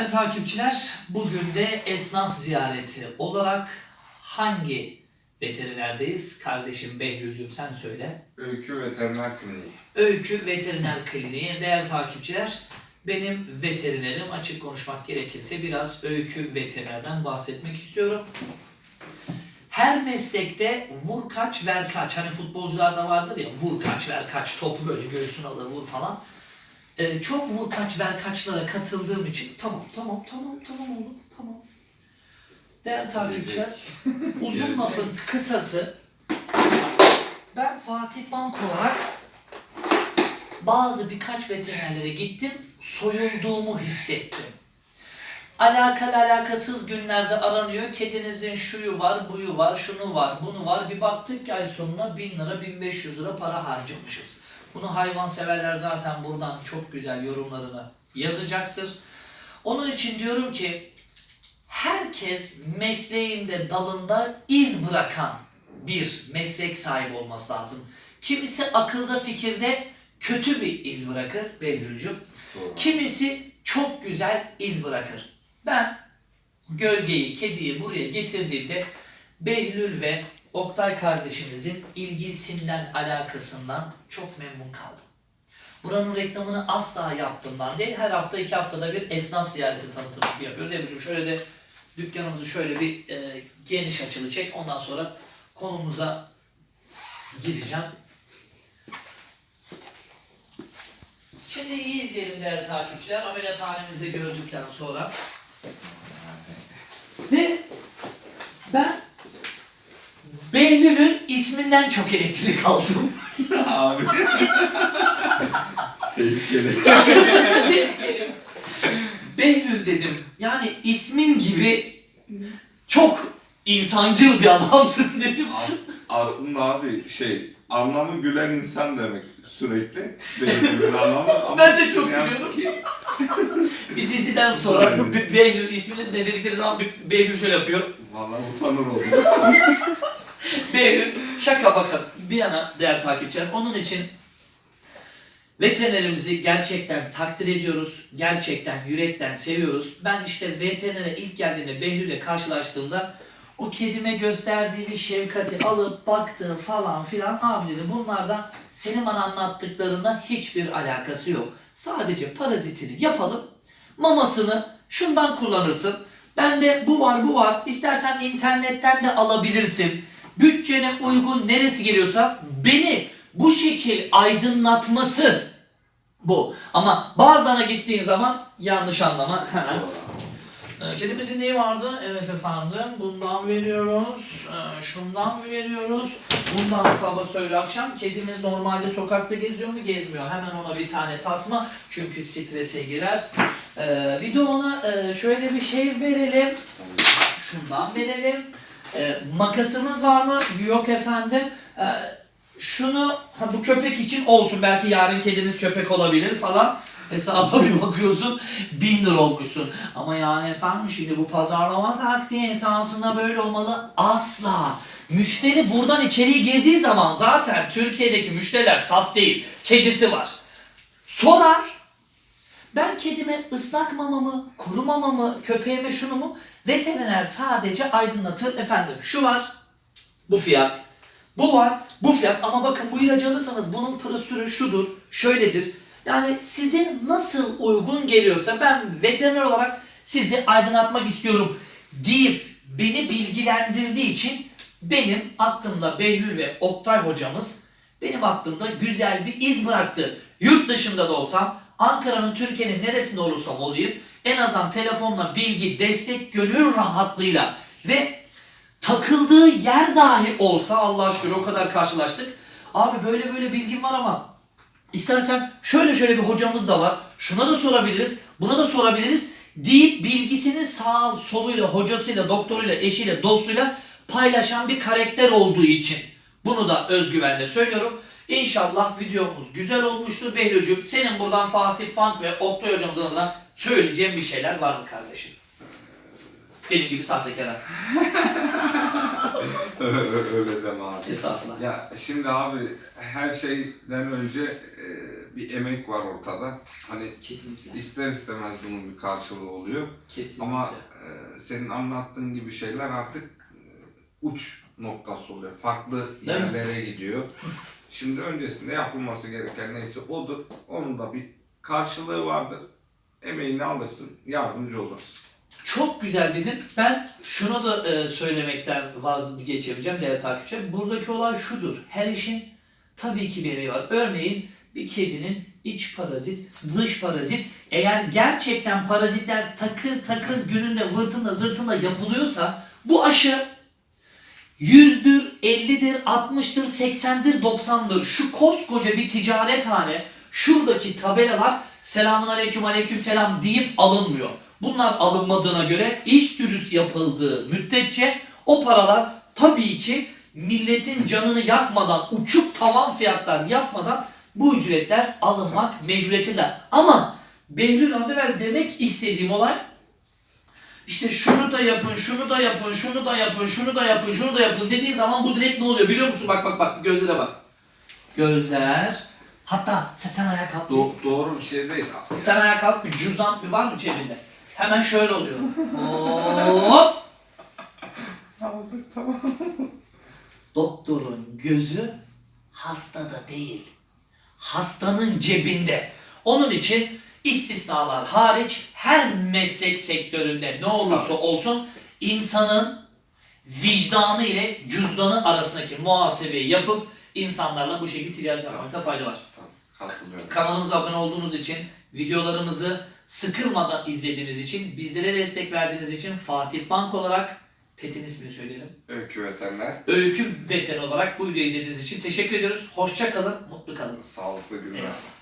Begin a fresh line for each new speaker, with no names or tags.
Değerli takipçiler, bugün de esnaf ziyareti olarak hangi veterinerdeyiz? Kardeşim Behlül'cüm sen söyle.
Öykü Veteriner Kliniği.
Öykü Veteriner Kliniği. Değerli takipçiler, benim veterinerim açık konuşmak gerekirse biraz öykü veterinerden bahsetmek istiyorum. Her meslekte vur kaç ver kaç. Hani futbolcularda vardır ya vur kaç ver kaç topu böyle göğsüne alır vur falan. Ee, çok vur kaç ver kaçlara katıldığım için tamam tamam tamam tamam oğlum tamam. Değerli takipçiler uzun lafın kısası ben Fatih Bank olarak bazı birkaç veterinerlere gittim, soyulduğumu hissettim. Alakalı alakasız günlerde aranıyor. Kedinizin şuyu var, buyu var, şunu var, bunu var. Bir baktık ki ay sonuna 1000 lira, 1500 lira para harcamışız. Bunu hayvanseverler zaten buradan çok güzel yorumlarını yazacaktır. Onun için diyorum ki herkes mesleğinde dalında iz bırakan bir meslek sahibi olması lazım. Kimisi akılda fikirde kötü bir iz bırakır Behlül'cüm. Kimisi çok güzel iz bırakır. Ben gölgeyi, kediyi buraya getirdiğimde Behlül ve Oktay kardeşimizin ilgisinden, alakasından çok memnun kaldım. Buranın reklamını asla yaptığımdan değil, her hafta iki haftada bir esnaf ziyareti tanıtımı yapıyoruz. Ebru'cum şöyle de dükkanımızı şöyle bir e, geniş açılı çek, ondan sonra konumuza gireceğim. Şimdi iyi izleyelim değerli takipçiler. Ameliyathanemizde gördükten sonra. Ve ben isminden çok elektrik aldım.
Abi. Tehlikeli.
Tehlikeli. Behlül dedim. Yani ismin gibi çok insancıl bir adamsın dedim.
As- aslında abi şey anlamı gülen insan demek sürekli. Benim anlamı ama
Ben de çok gülüyorum.
ki
Bir diziden sonra Be- Behlül isminiz ne dedikleri zaman Be- Behlül şöyle yapıyor.
Vallahi utanır oldum.
Behlül şaka bakın bir yana değerli takipçiler. Onun için veterinerimizi gerçekten takdir ediyoruz. Gerçekten yürekten seviyoruz. Ben işte veterinere ilk geldiğimde Behlül'le karşılaştığımda o kedime gösterdiği bir şefkati alıp baktığı falan filan abi dedi bunlardan senin bana anlattıklarında hiçbir alakası yok. Sadece parazitini yapalım. Mamasını şundan kullanırsın. Bende bu var bu var. İstersen internetten de alabilirsin. Bütçene uygun neresi geliyorsa beni bu şekil aydınlatması bu. Ama bazılarına gittiğin zaman yanlış anlama hemen. Ee, Kedimizin neyi vardı? Evet efendim. Bundan veriyoruz. Ee, Şundan veriyoruz. Bundan sabah söyle akşam. Kedimiz normalde sokakta geziyor mu? Gezmiyor. Hemen ona bir tane tasma. Çünkü strese girer. Ee, Bir de ona e, şöyle bir şey verelim. Şundan verelim. Ee, makasımız var mı? Yok efendim. Ee, şunu ha, bu köpek için olsun. Belki yarın kediniz köpek olabilir falan. Hesaba bir bakıyorsun bin lira olmuşsun. Ama yani efendim şimdi bu pazarlama taktiği esasında böyle olmalı. Asla. Müşteri buradan içeriye girdiği zaman zaten Türkiye'deki müşteriler saf değil. Kedisi var. Sorar. Ben kedime ıslak mamamı, kuru mamamı, köpeğime şunu mu? Veteriner sadece aydınlatır. Efendim şu var, bu fiyat. Bu var, bu fiyat. Ama bakın bu ilacı alırsanız bunun prosedürü şudur, şöyledir. Yani size nasıl uygun geliyorsa ben veteriner olarak sizi aydınlatmak istiyorum deyip beni bilgilendirdiği için benim aklımda Behlül ve Oktay hocamız benim aklımda güzel bir iz bıraktı. Yurt dışında da olsam, Ankara'nın, Türkiye'nin neresinde olursam olayım en azından telefonla bilgi, destek, gönül rahatlığıyla ve takıldığı yer dahi olsa Allah şükür o kadar karşılaştık. Abi böyle böyle bilgim var ama istersen şöyle şöyle bir hocamız da var. Şuna da sorabiliriz, buna da sorabiliriz deyip bilgisini sağ soluyla, hocasıyla, doktoruyla, eşiyle, dostuyla paylaşan bir karakter olduğu için. Bunu da özgüvenle söylüyorum. İnşallah videomuz güzel olmuştur. Behlül'cüğüm senin buradan Fatih Bank ve Oktay hocamızın adına söyleyeceğim bir şeyler var mı kardeşim? Benim gibi sahtekara.
Öyle deme abi.
Estağfurullah.
Ya şimdi abi her şeyden önce e, bir emek var ortada. Hani
Kesinlikle.
ister istemez bunun bir karşılığı oluyor.
Kesinlikle.
Ama e, senin anlattığın gibi şeyler artık e, uç noktası oluyor. Farklı
Değil mi?
yerlere gidiyor. Şimdi öncesinde yapılması gereken neyse odur. Onun da bir karşılığı vardır. Emeğini alırsın, yardımcı olursun.
Çok güzel dedin. Ben şunu da e, söylemekten vazgeçemeyeceğim değerli takipçiler. Buradaki olay şudur. Her işin tabii ki bir emeği var. Örneğin bir kedinin iç parazit, dış parazit. Eğer gerçekten parazitler takır takır gününde vırtında zırtında yapılıyorsa bu aşı yüzdür, 50'dir, 60'tır, 80'dir, 90'dır. Şu koskoca bir ticarethane şuradaki tabelalar selamun aleyküm aleyküm selam deyip alınmıyor. Bunlar alınmadığına göre iş dürüst yapıldığı müddetçe o paralar tabii ki milletin canını yakmadan, uçuk tavan fiyatlar yapmadan bu ücretler alınmak mecburiyetinde. Ama Behlül az evvel demek istediğim olay işte şunu da yapın, şunu da yapın, şunu da yapın, şunu da yapın, şunu da yapın dediği zaman bu direkt ne oluyor biliyor musun? Bak bak bak gözlere bak. Gözler. Hatta sen, sen ayağa kalk.
Do- doğru bir şey değil.
Sen ayağa kalk bir cüzdan bir var mı cebinde? Hemen şöyle oluyor. Hop.
Aldık tamam.
Doktorun gözü hastada değil. Hastanın cebinde. Onun için istisnalar hariç her meslek sektöründe ne olursa
Tabii.
olsun insanın vicdanı ile cüzdanı arasındaki muhasebeyi yapıp insanlarla bu şekilde ticaret yapmakta fayda var.
Tamam.
Kanalımıza abone olduğunuz için, videolarımızı sıkılmadan izlediğiniz için, bizlere destek verdiğiniz için Fatih Bank olarak Pet'in ismini söyleyelim.
Öykü veteriner,
Öykü Veter olarak bu videoyu izlediğiniz için teşekkür ediyoruz. Hoşça kalın, mutlu kalın.
sağlıklı günler.
Eyvallah.